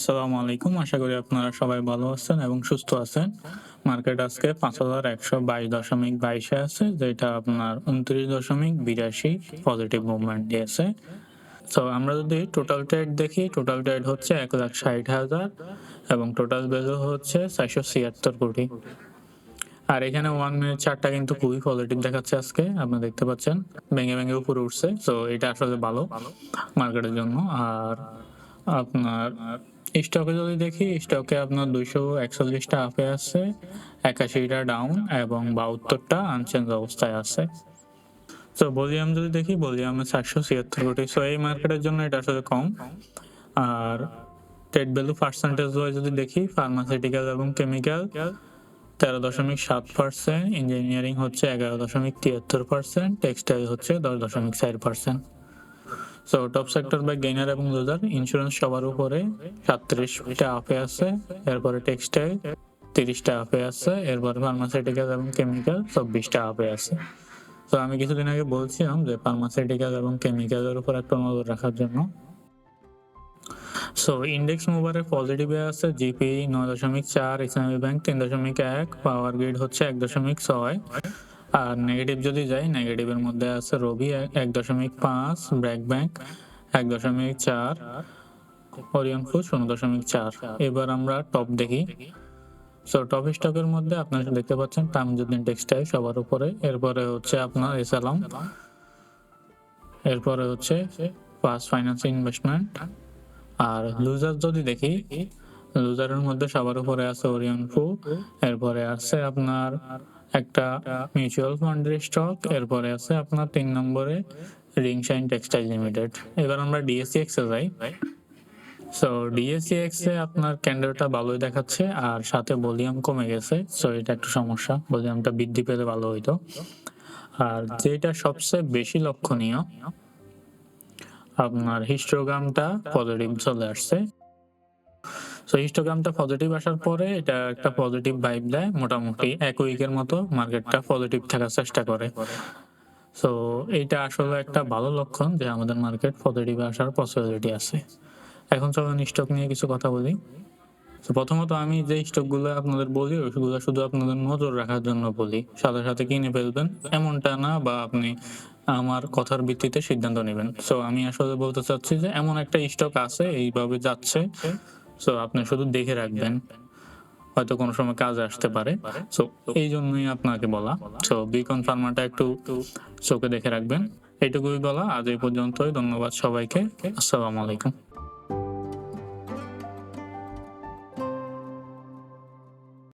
আসসালামু আলাইকুম। আশা করি আপনারা সবাই ভালো আছেন এবং সুস্থ আছেন। মার্কেট আজকে পাঁচ হাজার একশো বাইশ দশমিক বাইশে আছে, যেটা আপনার উনত্রিশ দশমিক বিরাশি পজিটিভ মুভমেন্ট দিয়েছে। তো আমরা যদি টোটাল ট্রেড দেখি টোটাল ট্রেড হচ্ছে এক লাখ ষাট হাজার এবং টোটাল ভ্যালু হচ্ছে চারশো ছিয়াত্তর কোটি। আর এখানে ওয়ান মিনিট চারটা কিন্তু খুবই পজিটিভ দেখাচ্ছে আজকে, আপনি দেখতে পাচ্ছেন। ভেঙে ভেঙে উপরে উঠছে তো এটা আসলে ভালো মার্কেটের জন্য। আর আপনার স্টকে যদি দেখি, স্টকে আপনার দুইশো একচল্লিশটা আপে আছে, একাশিটা ডাউন এবং বাহাত্তরটা আনচেঞ্জ অবস্থায় আছে। তো ভলিউম যদি দেখি ভলিউমে চারশো ছিয়াত্তর কোটি। সো এই মার্কেটের জন্য এটা আসলে কম। আর ট্রেড ভ্যালু পার্সেন্টেজ ওয়াইজ যদি দেখি ফার্মাসিউটিক্যাল এবং কেমিক্যাল তেরো দশমিক সাত পার্সেন্ট ইঞ্জিনিয়ারিং হচ্ছে এগারো দশমিক তিয়াত্তর পার্সেন্ট টেক্সটাইল হচ্ছে দশ দশমিক চার পার্সেন্ট সো টপ সেক্টর বা গেইনার এবং লুজার ইন্স্যুরেন্স সবার উপরে সাতত্রিশটা আপে আছে, এরপরে টেক্সটাইল তিরিশটা আপে আছে, এরপরে ফার্মাসিউটিক্যাল এবং কেমিক্যাল চব্বিশটা আপে আছে। তো আমি কিছুদিন আগে বলছিলাম যে ফার্মাসিউটিক্যাল এবং কেমিক্যালের উপর একটা নজর রাখার জন্য। সো ইন্ডেক্স মুভারে পজিটিভে আছে জিপি নয় দশমিক চার ইসলামী ব্যাংক তিন দশমিক এক পাওয়ার গ্রিড হচ্ছে এক দশমিক ছয়। আর নেগেটিভ যদি যাই নেগেটিভের মধ্যে আছে রবি এক- দশমিক পাঁচ ব্র্যাক ব্যাংক এক দশমিক চার ওরিয়ন ফুড শূন্য দশমিক চার। এবার আমরা টপ দেখি। সো টপ স্টকের মধ্যে আপনারা দেখতে পাচ্ছেন, তামজুদ্দিন টেক্সটাইল সবার উপরে। এরপরে হচ্ছে আপনার এসালাম। এরপরে হচ্ছে ফার্স্ট ফাইন্যান্স ইনভেস্টমেন্ট আর লুজার যদি দেখি লুজারের মধ্যে সবার উপরে আছে ওরিয়ন ফু এরপরে আছে আপনার একটা মিউচুয়াল ফান্ডের স্টক এরপরে আছে আপনার তিন নম্বরে রিং শাইন টেক্সটাইল লিমিটেড এবার আমরা ডিএসসি এক্সে যাই। সো ডিএসসি এক্সে আপনার ক্যান্ডেলটা ভালোই দেখাচ্ছে আর সাথে ভলিউম কমে গেছে সো এটা একটু সমস্যা ভলিউমটা বৃদ্ধি পেলে ভালো হইতো। আর যেটা সবচেয়ে বেশি লক্ষণীয়, আপনার হিস্টোগ্রামটা পজিটিভ চলে আসছে। সো হিস্টোগ্রামটা পজিটিভ আসার পরে এটা একটা পজিটিভ ভাইব দেয়, মোটামুটি এক উইকের মতো মার্কেটটা পজিটিভ থাকার চেষ্টা করে। সো এটা আসলে একটা ভালো লক্ষণ যে আমাদের মার্কেট পজিটিভ আসার পসিবিলিটি আছে। এখন চলুন স্টক নিয়ে কিছু কথা বলি। তো প্রথমত আমি যে স্টকগুলো আপনাদের বলি ওইগুলো শুধু আপনাদের নজর রাখার জন্য বলি। সাথে সাথে কিনে ফেলবেন, এমনটা না বা আপনি আমার কথার ভিত্তিতে সিদ্ধান্ত নেবেন। সো আমি আসলে বলতে চাচ্ছি যে এমন একটা স্টক আছে, এইভাবে যাচ্ছে। সো আপনি শুধু দেখে রাখবেন। হয়তো কোনো সময় কাজে আসতে পারে। সো এই জন্যই আপনাকে বলা। সো বিকন ফার্মাটা একটু চোখে দেখে রাখবেন। এটুকুই বলা। আজ এই পর্যন্তই। ধন্যবাদ সবাইকে। আসসালামু আলাইকুম।